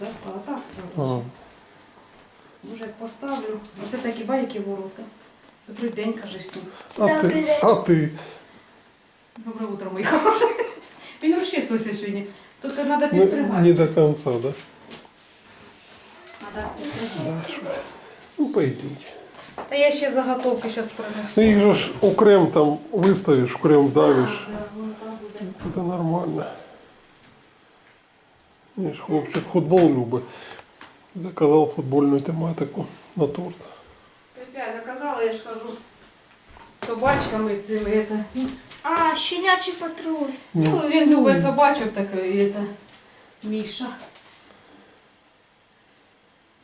Да? А так ставлю. Може, як поставлю. Оце такі байки ворота. Добрий день, каже всім. А Добрий ти, день. а ти? Добре утро, мої хороші. Він розчісується сьогодні. Тут треба Не, підстригатися. не до конца, да? Треба підстригатися. Ну, пойдіть. Та я ще заготовки зараз принесу. Ну, же ж у крем там выставишь, в крем давишь. Да, воно так буде. Это нормально. Видишь, хлопчик футбол любит. Заказал футбольную тематику на торт. Це опять заказала, я ж кажу. З собачками цими. Это. А, щенячий патруль. Ну, він любить собачок такий, это, Міша.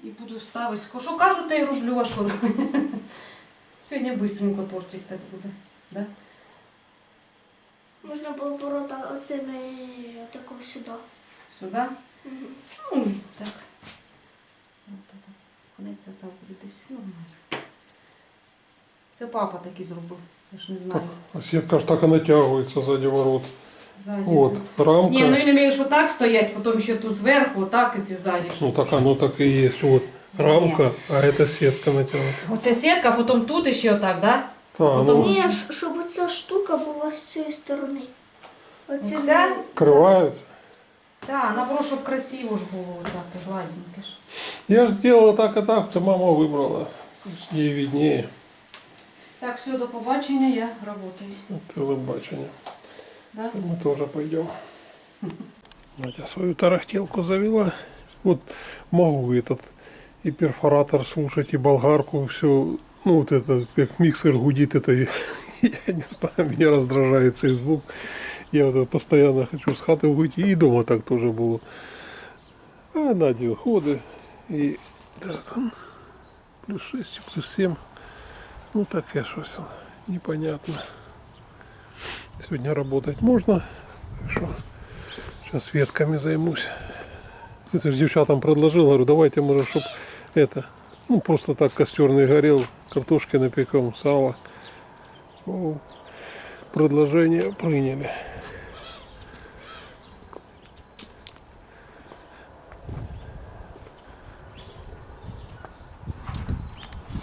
І буду ставити. Що кажу, то й роблю, а що робити? Сьогодні швидко тортик так буде. Да? Можна було ворота оцими такого сюди. Сюди? Ну, так. От так. Конець там буде десь. Нормально. Це папа такий зробив. Я ж не знаю. А сетка ж так и натягивается сзади ворот. Ззаді. Вот, рамка. Ні, ну він имеє, що так стоять, потім ще тут зверху, так і ти ззаді. Ну так оно так и есть. Вот рамка, а это сетка натянута. Оце сітка, потім тут ще отак, да? А, ну, Потом- Ні, щ- щоб оця штука була з цієї сторони. Оця? открывается. Так, наоборот, щоб красиво ж було, так, і гладеньке ж. Я же сделала так и так, это мама выбрала. Ей виднее. Так, все, до побачення, я працюю. Телебачення. Да? Мы тоже пойдем. Надя свою тарахтелку завела. Вот могу этот и перфоратор слушать, и болгарку, все. Ну, вот это, как миксер гудит, это я не знаю, меня раздражает цей звук. Я вот постоянно хочу с хаты выйти, и дома так тоже было. А Надя уходы, и так, он, плюс 6, плюс 7. Ну, таке щось непонятно. Сегодня работать можно. Что сейчас ветками займусь. Это же девчатам предложил, говорю, давайте, может, чтоб это, ну, просто так костерный горел, картошки напекем, сало. О, предложение приняли.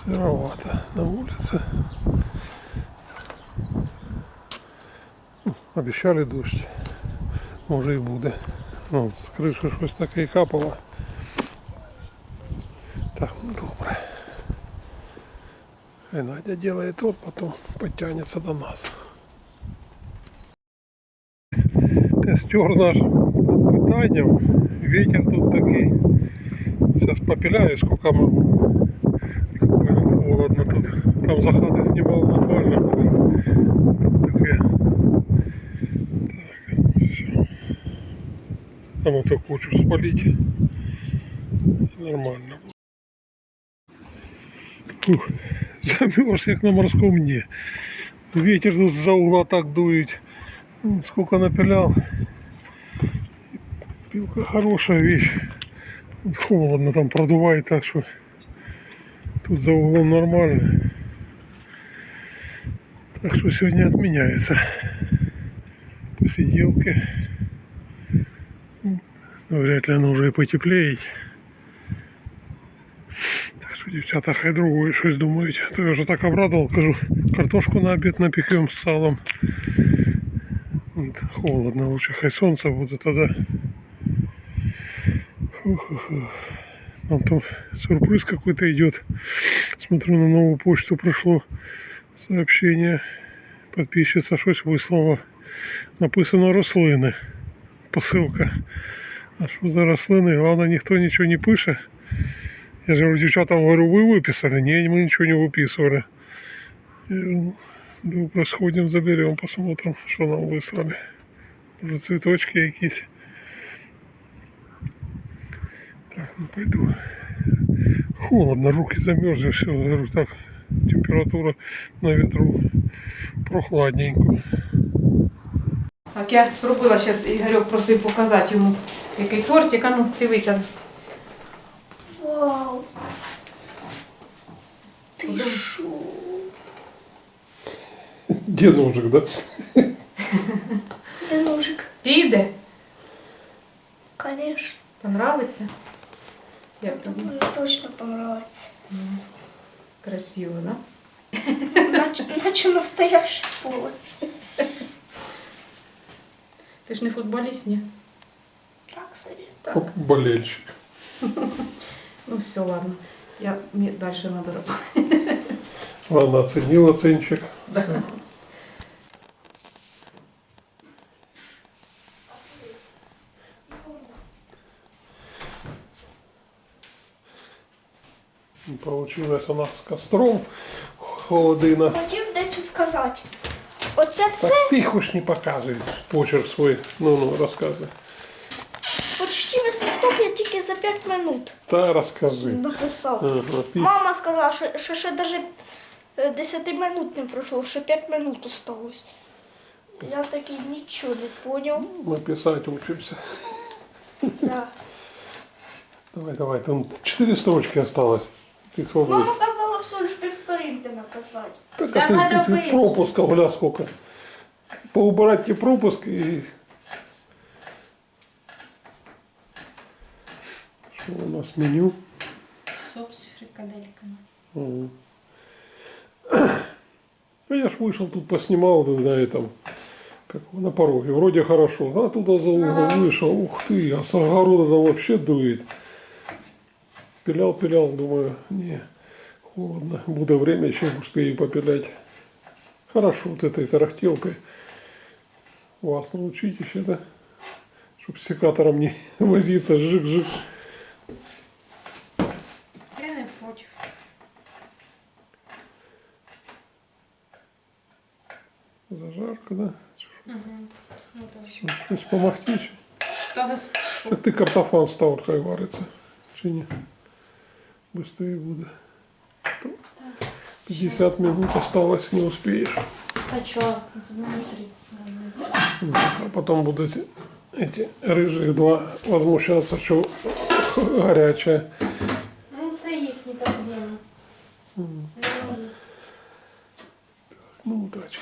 Сыровато на улице. Обіцяли дощ. Може і буде. Ну, з криші щось таке і капало. Так, ну добре. Хай Надя делает тот, потом подтянется до нас. Костер наш під питанням. Ветер тут такий. Сейчас попиляю сколько могу. Холодно тут. Там за снимал нормально было. Тут таке. Там эту кучу спалить. Нормально. Фух, замерз, як на морском дне. Ветер тут за угла так дует. Ну, Сколько напилял. Пилка хорошая вещь. Холодно там продувает, так что тут за углом нормально. Так что сегодня отменяется посиделки. Ну, вряд ли оно уже и потеплеет. Так що, дівчата, хай другою щось думають. То я вже так обрадував, кажу, картошку на обід напекем з салом. От, холодно, лучше хай сонце буде тоді. Фу-ху-ху. Нам там сюрприз какой-то идет. Смотрю, на новую почту пришло сообщение. Подписчица щось вислала. Написано рослини. Посилка. А що за рослини? Головне, ніхто нічого не пише. Я же говорю, дівчатам говорю, ви виписали? Ні, ми нічого не виписували. Я говорю, ну, добре, сходимо, заберемо, посмотрим, що нам вислали. Може цвіточки якісь. Так, ну пойду. Холодно, руки замерзли, все, говорю, так, температура на ветру прохладненько. Так, я зробила зараз, Ігорьок просив показати йому, який тортик. А ну, дивися. Вау. Ти Куди? що? Где ножик, да? Де ножик? Піде. Конечно. Понравиться? Як? Тобі точно понравиться. Красиво, да? Наче, наче настояще поле. Ти ж не футболіст, ні? Так собі. Так. Болельщик. Ну все, ладно. Я дальше надо работать. Ладно, оценил оценщик. Да. Получилось у нас с костром холодина. Хотів дещо сказати. Оце все Так ты хоть не показывай почерк свой. Ну-ну, рассказывай. почти весь листок я тільки за 5 минут Да, расскажи. написав. Ага, ты Мама сказала, що, що ще навіть 10 минут не пройшло, що 5 минут осталось. Я такий нічого не поняв. мы писать учимся. Да. Давай, давай, там четыре строчки осталось. Ты свободен. Мама казала всього лиш півсторінки написати. Так, Да а ты, ты- ты подопись. пропуска, гля, сколько. Поубирать те пропуск и... Что у нас меню? Суп с фрикадельками. Ну, я ж вышел тут поснимал тут на этом, как на пороге. Вроде хорошо. А туда за угол Ага. вышел. Ух ты, а с огорода там вообще дует. Пилял, пилял, думаю, не, холодно. Буду время, еще успею попилять. Хорошо вот этой тарахтелкой. Вас научить еще, да? Чтоб с секатором не возиться, жик-жик. Не против. Зажарка, да? Ну, Щось помогти еще. Ты картофан став, хай вариться. Чи ні? Быстрее буде. То 50 минут осталось, не успеешь. А что? З минут 30, А потом будут эти рыжие два возмущаться, что горячая. Ну, це їхні проблеми. Ну, удачи.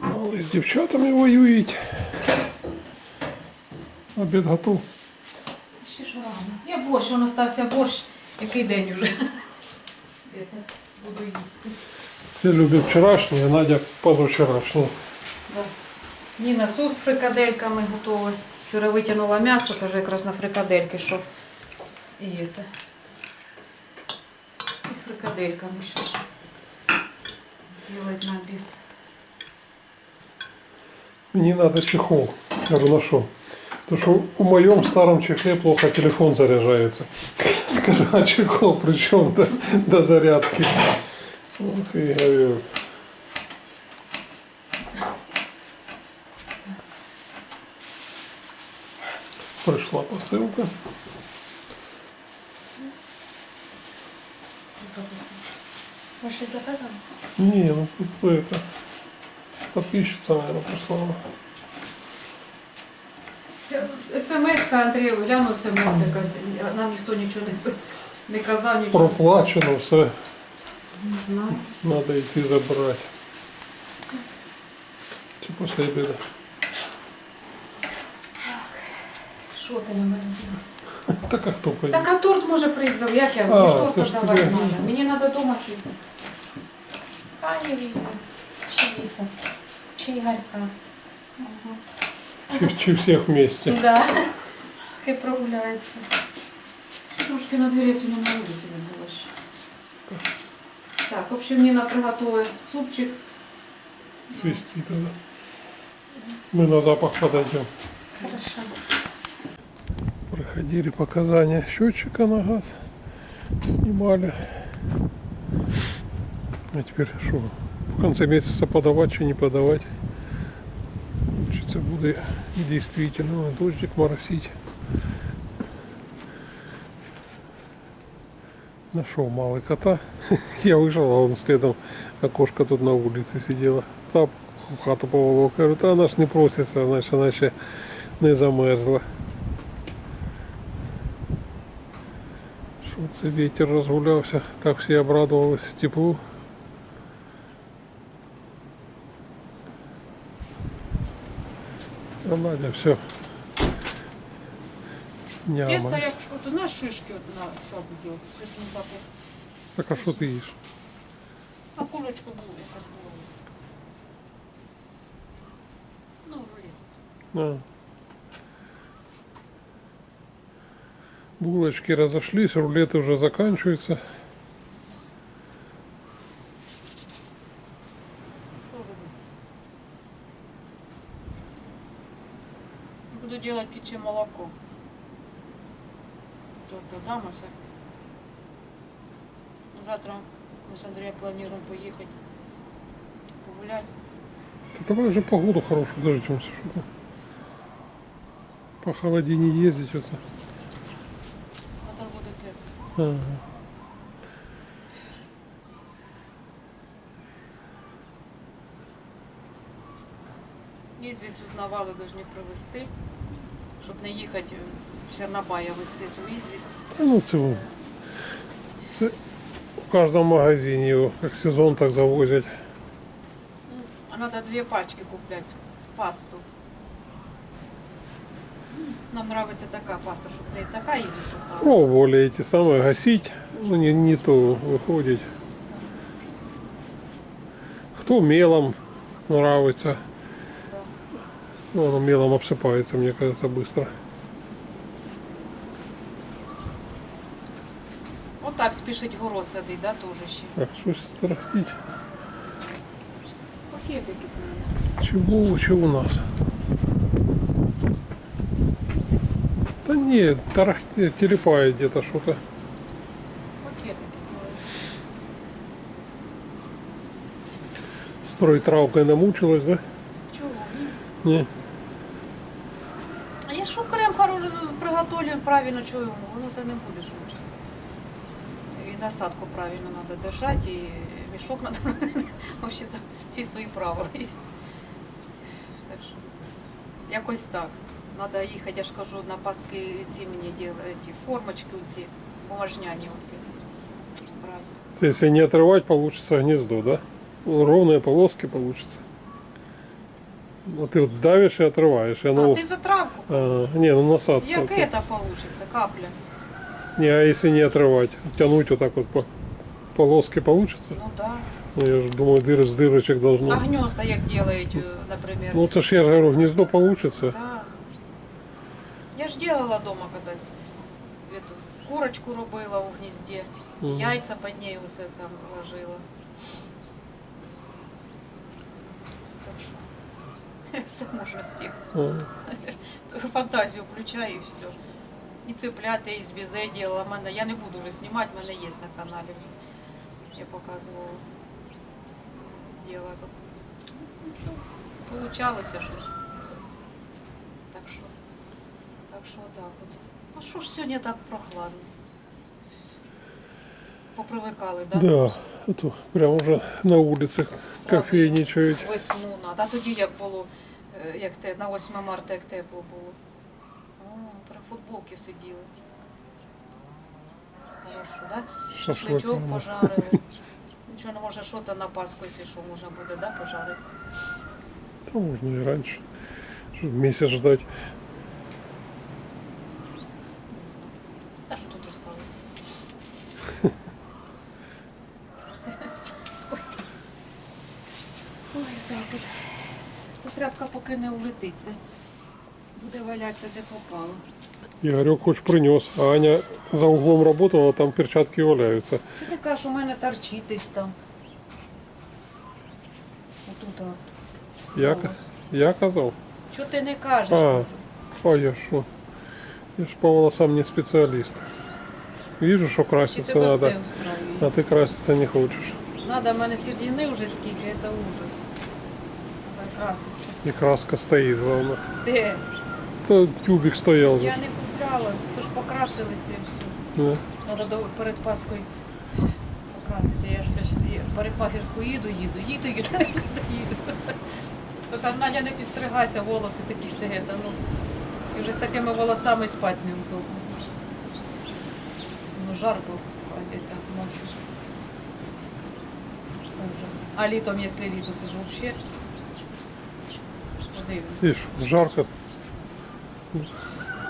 Малый с девчатами воюет. Обед готов. Ж рано. Я борщ, він остався борщ. Який день уже? Я так буду їсти. Все любят вчерашнее, а Надя позавчерашнее. Да. Ніна соус з фрикадельками готовий. Вчора витягнула м'ясо, каже, якраз на фрикадельки, що. І це. І фрикадельками ще. Зробити на обід. Мне надо чехол. Я что? Потому что у моем старом чехле плохо телефон заряжается. Скажи, а чехол при чем до, до зарядки? Ох, и говорю. Пришла посылка. Ви щось заказали? Не, ну это подписчица, наверное, прислала. СМС Андрію, гляну СМС якась. Нам ніхто нічого не, не казав, нічого. Проплачено все. Не знаю. Надо идти забрать. Чи после обеда? Що ти на мене дивишся? Так а хто поїде? Так а торт може прийти, як я? Мені ж це торт ж давати тобі. треба. Мені треба вдома сидіти. Пані візьму. Чи Віта. Чи Ігорька. Чи, чи всех вместе? Да. Хай прогуляється. Трошки на дворі сьогодні на вулиці не було ще. Так, в общем, Ніна приготує супчик. Свисти тогда. Мы на запах подойдем. Хорошо. Проходили показания счетчика на газ. Снимали. А теперь что? В конце месяца подавать, чи не подавать? Хочется буде действительно дождик моросить. Нашел малый кота. Я вышел, а он следом окошко тут на улице сидела. Цап в хату поволок. Та она ж не просится, значит, она ще не замерзла. Що це вітер розгулявся, так всі обрадувалися теплу. Ну, ладно, все. Няма. Тесто я, вот, знаешь, шишки вот на сабу делать, не забыл. Так, а что ты ешь? А курочку булочку Ну, рулет. А. Булочки разошлись, рулеты уже заканчиваются. Завтра мы с Андреем планируем поехать погулять. Да давай уже погоду хорошую дождемся. Что-то. По холодине ездить это. Завтра буде тепло. Ага. Ізвість узнавали, повинні привезти, щоб не їхати з Чернобая везти ту ізвість. Ну, це, во- це в кожному магазині його, як сезон, так завозять. Ну, а треба дві пачки купляти пасту. Нам подобається така паста, щоб не така ізвість суха. Пробовали эти самые гасить, ну не, не то выходит. Кто мелом нравится, Да. ну, оно мелом обсыпается, мне кажется, быстро. Отак спішить город садить, да, теж ще. Так, что тарахтить? Пакет якийсь надо. Чего, чего у нас? Да нет, тарахтит, телепает где-то что-то. Пакет якийсь надо. Строить травкой намучилась, да? Чого? Ні. Не. А я що крем хороший приготовлю правильно, чого йому? Воно то не будеш мучитися І насадку правильно треба держати, і мішок треба. Взагалі там всі свої правила є. Так що якось так. Треба їхати, я ж кажу, на Паски ці мені діли, ті формочки оці, бумажняні оці брати. Если не отрывать, получится гнездо, да? Ну, Ровные полоски получится. Вот ты вот давишь и отрываешь, и оно... А ти за травку? А, не, ну насадка. Як вот це вийде, капля? Не, а если не отрывать, тянуть вот так вот по полоске получится? Ну так. Ну, я же думаю, дыр с дырочек А должно. гнезда як делають, е, наприклад? Ну, это ж я же говорю, гнездо получится. Да. Я ж делала дома колись. Эту курочку робила у гнізді, Мгм. яйця під нею оце там ложила. Так що все можна зробити. А, Фантазію включаю і все. І цепляти, і з бізе діла. Мене, я не буду вже знімати, в мене є на каналі вже. Я показувала. Діла. Получалося щось. Так що, так що так от. А що ж сьогодні так прохладно? Попривикали, так? Да? Да, это прям уже на улице кофейничают. Весну. А тоді як було, е, як те, на 8 марта, як тепло було. Футболки сиділи. Хорошо, да? Шашличок пожарили. Нічого не може, що то на Пасху, якщо що, можна буде, да, пожарити? Да можно и раньше. Чтобы месяц ждать. Та що тут осталось? Ой, так от. Ця тряпка поки не улетиться. Буде валятися де попало. Игорек хоть принес, а Аня за углом работала, там перчатки валяются. Що ти кажеш, у мене торчить десь там. Отут. Я, я казал. Чого ти не кажеш? А. А я что? Я ж по волосам не специалист. Вижу, что Чи краситься все а ты краситься не хочешь. Надо, в мене сідіни вже скільки, це ужас. Треба краситься. И краска стоит, главное. Де? Это тюбик стоял. Я не купляла, то ж покрасилися і все. Треба до, перед Паскою покраситися. Я ж все ж парикмахерську їду, їду, їду, їду, їду, їду. То там Надя не підстригайся, волоси такі все. Ну, і вже з такими волосами спати неудобно. Ну, жарко а, это, ночью. Ужас. А літом, якщо літо, це ж взагалі. Подивимось. Видишь, жарко.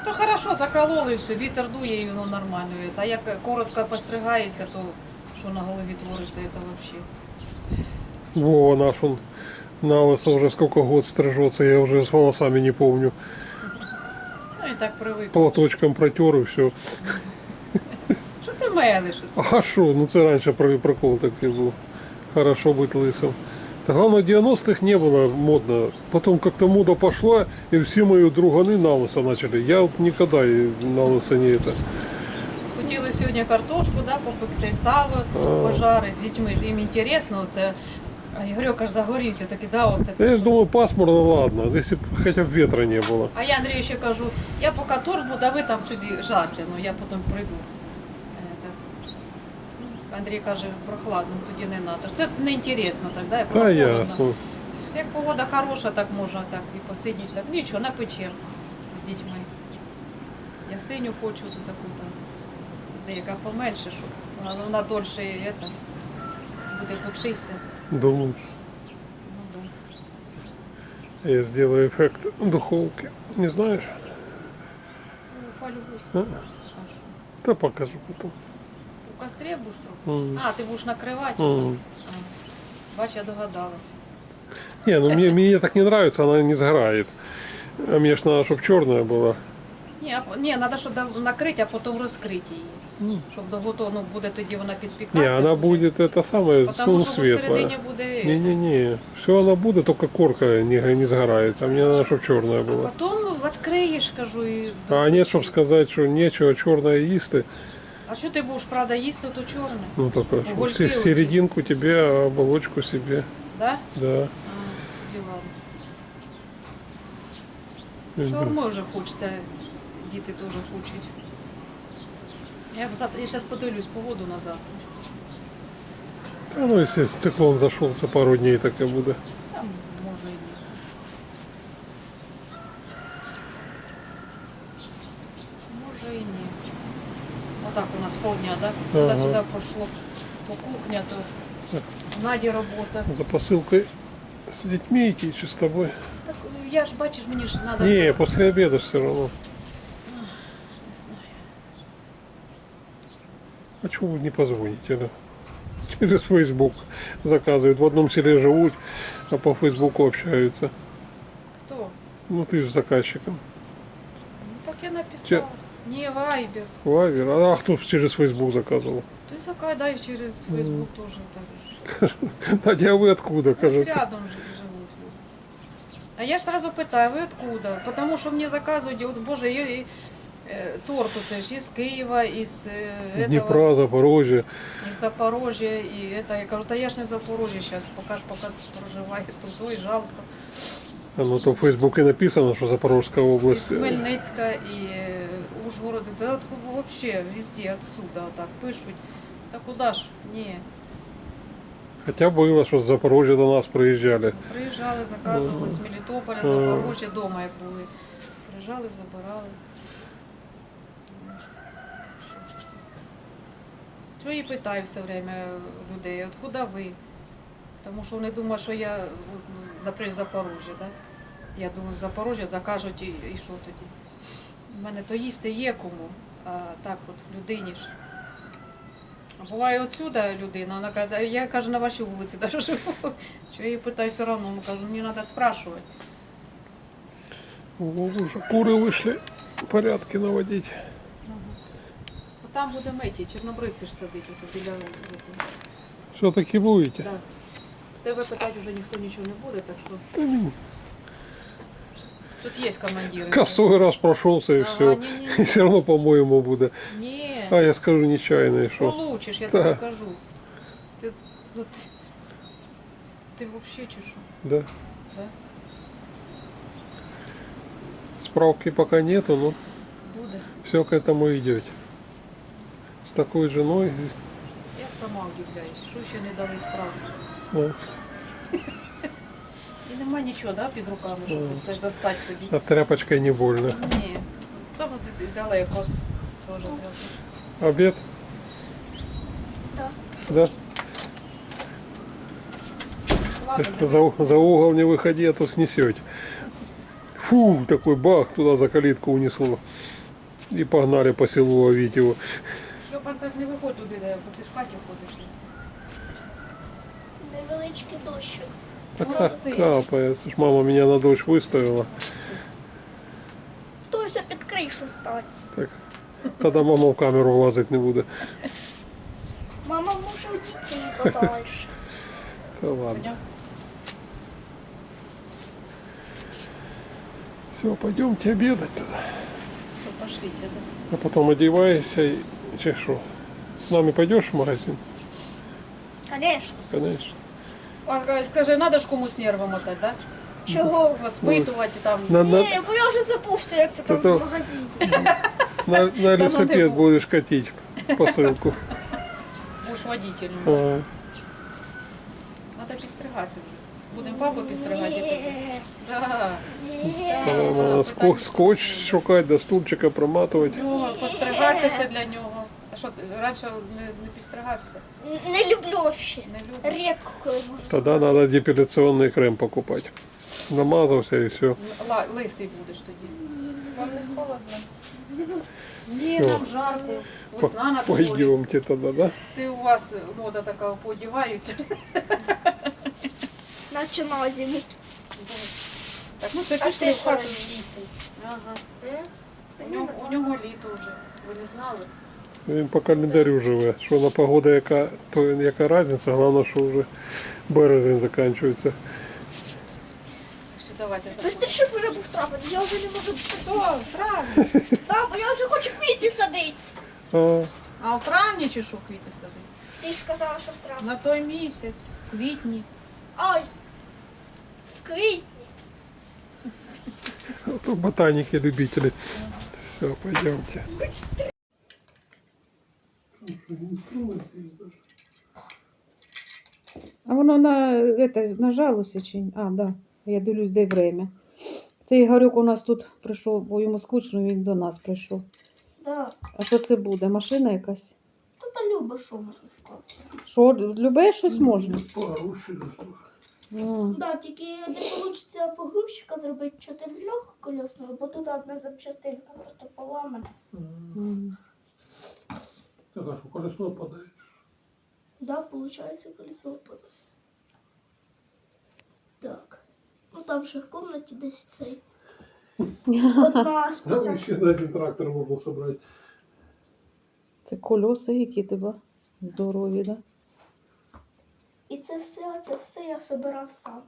То хорошо, закололи все, вітер дує і воно нормально. А як коротко постригаєшся, то що на голові твориться, це взагалі. Вова наш, он на лысо уже сколько год стрижется, я уже с волосами не помню. Ну і так привик. Платочком протер и все. Що ти мелиш? оце? А що? Ну це раніше при- прикол такий був. Хорошо бути лисим. Та главное, в 90-х не было модно. Потом как-то мода пошла, и все мои друганы на лысо начали. Я вот никогда и на лысо не это. Хотіли сьогодні картошку, да, попекти, сало, А. пожарити з дітьми. Їм інтересно, це. А Ігорьок аж загорівся, таки, да, оце. Я ж думаю, пасмурно, ладно, если б хотя бы ветра не было. А я Андрію ще кажу, я поки торт буду, а ви там собі жарте, ну я потім прийду. Андрій каже, прохладно, тоді не треба. Це не інтересно так, да, Та ясно. Як погода хороша, так можна так і посидіти. Так. Нічого, напечем з дітьми. Я синю хочу ту таку там, деяка поменше, щоб вона, вона дольше это, буде пектися. Думаю, Ну, да. я сделаю эффект духовки. Не знаешь? Ну, фольгу. А? Да покажу потом У кострі будеш робити? М. А, ти будеш накривати? М. А, Бач, я догадалась. Не, ну мне, мне так не нравится, она не сгорает. А мне ж надо, чтобы черная была. Ні, а, ні, треба, щоб да- накрити, а потім розкрити її. М. Щоб до готову ну, буде тоді вона підпікатися. Не, она будет это самое, Тому ну, що светлая. посередині буде. Не-не-не, все она будет, только корка не, не сгорает. А мне надо, чтобы черная была. Потім відкриєш, кажу, і. А нет, чтобы сказать, что нечего черное есть, А що ти будеш, правда, їсти, то чорне? ну только чтоб Угольки се- у тебя. серединку тебе, а оболочку себе. Да? Да. А, діла. Шаурми вже хочеться, діти теж хочуть. Я, б завтра, я зараз подивлюсь погоду на завтра. Да, ну, если циклон зашелся пару дней, так и будет. полдня, да? Туда-сюда прошло. То кухня, то Наді работа. За посылкой з дітьми йти чи з тобою? Так я ж бачишь мне ж надо. Не, после обеда ж все равно. А чому вы не позвоните, да? Через Facebook заказывают, В одном селе живут, а по Фейсбуку общаются. Кто? Ну ты же заказчиком. Ну так я написала. Че? Ні, вайбер. Вайвер. А кто через Facebook заказывал? Ти закидай через Фейсбук теж так. же. Надя, а вы откуда? Ось Кажет. рядом же живуть люди. А я ж сразу питаю, ви откуда? Потому що мені заказують, от, боже, є, і, е, торт оце ж із Києва, із е, этого, Днепра, Запорожье. із Запорожжя, і это, я кажу, та я ж не в Запорожжі зараз, поки ж поки проживаю тут, ой, жалко. А ну то в Фейсбуке написано, что Запорожская Із область. Хмельницька, і е, Ужгород, да, вообще везде отсюда так пишуть. Та куди ж? Ні. Хотя было, что с Запорожья до нас приезжали. Приїжджали, заказували з Мелітополя, Запорожжя, дома як були. Приїжджали, забирали. Чого і питаю все время людей, откуда ви? Тому що вони думають, що я, ну, наприклад, з Запорожжя, да? Я думаю, з Запорожжя закажуть і, і що тоді? У мене то їсти є кому, а так от людині ж. А буває отсюда людина, вона каже, я каже, на вашій вулиці даже живу. Що я її питаю все одно, ну, кажу, мені треба спрашувати. Куры вышли порядки наводить. Ну, Там буде меті, чорнобривці ж сидить от біля руки. Все-таки будете? Да. Тебе питати вже ніхто нічого не буде, так що не, тут є командири. Косой раз прошелся и Ага, все. ні-ні. И все равно, по-моему, будет. Ні, А я скажу нечаянно, и что? получиш, я Да. тобі кажу. Ти, ну, ти, ти взагалі чи що? Да. Да? Справки пока нету, но Буде. все к этому идет. С такой женой. Я сама удивляюсь, що ще не дали справу. ну, І нема нічого, да, під руками, щоб це достати тобі. а тряпочкой не больно. Ні, тому ти далеко теж треба. Обед? Да. Да. Ладно, За, за угол не выходи, а то снесете. Фу, такой бах туда за калитку унесло. и погнали по селу ловить его. Що пацак не виходь туди, де бо ти ж в хаті ходиш. Невеличкий дощик. Так Моросить. капает. Слушай, Мама меня на дождь выставила. Хтось під кришу стань. Так. Тогда мама в камеру влазить не буде. Мама може у дітей подальше. Та ладно. Поняв? Все, пойдемте обедать тогда. Все, пошліть. Я так- А потом одевайся и... Че, шо? С нами пойдешь в магазин? Звісно. Конечно. А, каже, Каже, треба ж комусь нерви мотати, да? Чого? Воспитувати там. На, на, Ні, бо я вже забувся, як це там Та то- в магазині. на, на ну ты велосипед бог. будешь катить посылку. Будеш водителем. Ага. Треба підстригатися. Будемо папу підстригати. і тебе. Ні, Да. ні. Тогда надо ско- скотч шукать, до стульчика проматывать. Ну, постригатися це для нього. Що, раніше не, не підстригався? Не люблю вообще. Не любиш? Рідко коли можу Тогда надо депиляционный крем покупать. Намазался и все. Ла, лисий будеш тоді. Вам не холодно? Ні, Всё. нам жарко. Весна на дворі. Пойдемте тогда, да? Це у вас мода така подіваються. Наче на зиму. Так, ну А пішли в хату. Ага. У нього, у нього літо вже. Ви не знали? Він по календарю живе. Що на погода, яка, то яка різниця, головне, що вже березень закінчується. Давайте Тобто ти ще вже був травень, я вже не можу Хто? Бо я вже хочу квіти садити. А, А в травні чи що квіти садити? Ти ж казала, що в травні. На той місяць, в квітні. Ай! В квітні. то ботаники любители. Все, пойдемте. А воно на, это, нажалося чи ні? А, да. Я дивлюсь, де время. Цей Ігорюк у нас тут прийшов, бо йому скучно, він до нас прийшов. Да. А що це буде? Машина якась? Тут люба, що можна сказати. Що, любе щось можна? М, Да, тільки не вийде погрузчика зробити чотирьох колесного, бо тут одна запчастинка просто поламана. м. Тогда что, колесо падает? Да, виходить, колесо впаде. Так. Ну там ще в кімнаті десь цей. Одна спеціальна. еще на один трактор можно собрать. Це колеса, які тебе здорові, да? І це все, це все я собирав сам.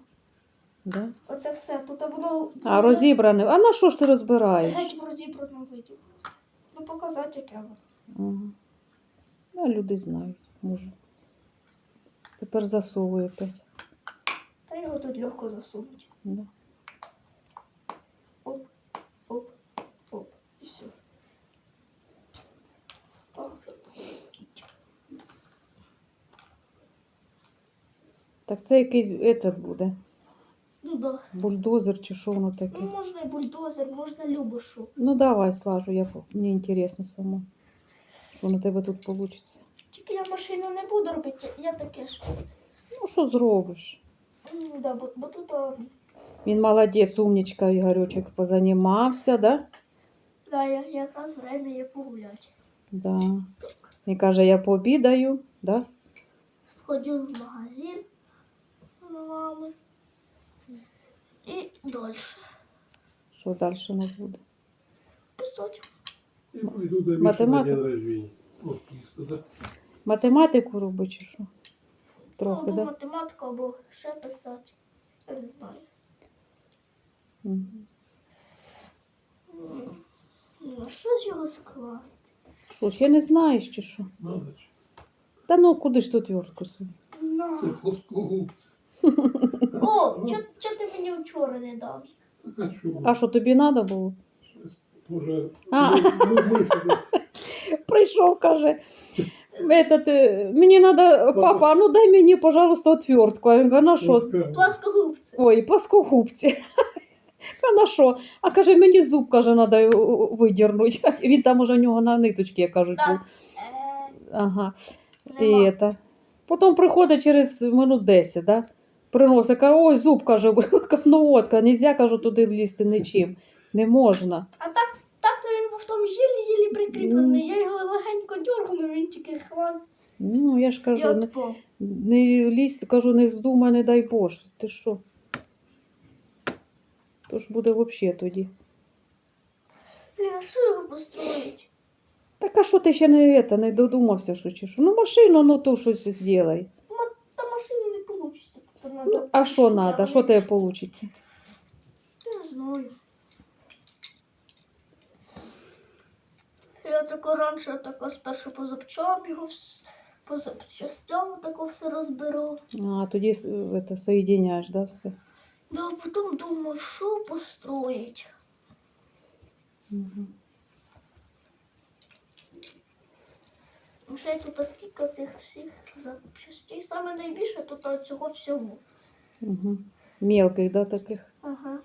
да? Оце все. Тут воно. А розібране. А на що ж ти розбираєш? Геть в розібраному виді. Ну, показати, яке воно. Ага. А люди знають, може. Тепер засовує опять. Та його тут легко засунуть. Да. Оп, оп, оп. І все. Так. Так це якийсь этот буде. Ну да. Бульдозер чи що воно таке? Ну, можна і бульдозер, можна любошу. Ну давай, Слажу, я, мені інтересно само. Що на тебе тут вийде? Тільки я машину не буду робити, я таке ж. Ну, що зробиш? Да, бо, бо тут а, Він молодець, умничка, Ігорючик, позанімався, да? да, я, якраз время є погуляти. Да. Він каже, я пообідаю, да? Сходив в магазин на мами. І далі. Що далі у нас буде? Писати. Пойду до Математику? день рождения. Да? Математику робить чи що? Трохи, або да? математику, або ще писати. Я не знаю. Мгм. М, Ну, що з його скласти? Що ж, я не знаєш чи що? Надо же. Та ну куди ж тут вертку сюди? На. Це плоскогубці. О, чо, чо ти мені вчора не дав? Так? А що тобі треба було? Може, А. ну, ну, Прийшов, каже. Этот, е, мені треба, папа, а ну дай мені, пожалуйста, отвертку. А він каже, на що? Пласкогубці. Ой, плоскогубці. А на що? А каже, мені зуб каже, треба видірнути. Він там уже у нього на ниточці, як кажуть. був. Так. Е, Ага. І нема. это. Потім приходить через минут 10, да? приносить, каже, ой, зуб каже, ну от, нельзя, кажу, туди лізти нічим. Не можна. А так, прикріплений. Я його легенько дергну, він тільки хлад. Ну, я ж кажу, не, не лізь, кажу, не здумай, не дай Боже. Ти що? То ж буде взагалі тоді. Блін, а що його построїть? Так а що ти ще не, це, не додумався, що чи що? Ну машину, ну то щось зробай. Та машини не вийде. Ну, а що треба? Що тебе вийде? Не знаю. Я тако раніше тако спершу по його вс- по запчастям тако все розбирав. А, тоді это, соєдиняєш, да, все? Да, потім думав, що построїть. Угу. Ще тут скільки цих всіх запчастей. Саме найбільше тут цього всього. Угу. Мелких, да, таких? Ага.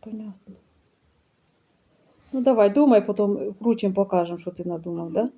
Понятно. Ну давай, думай, потім вручим покажемо, що ти надумав, да?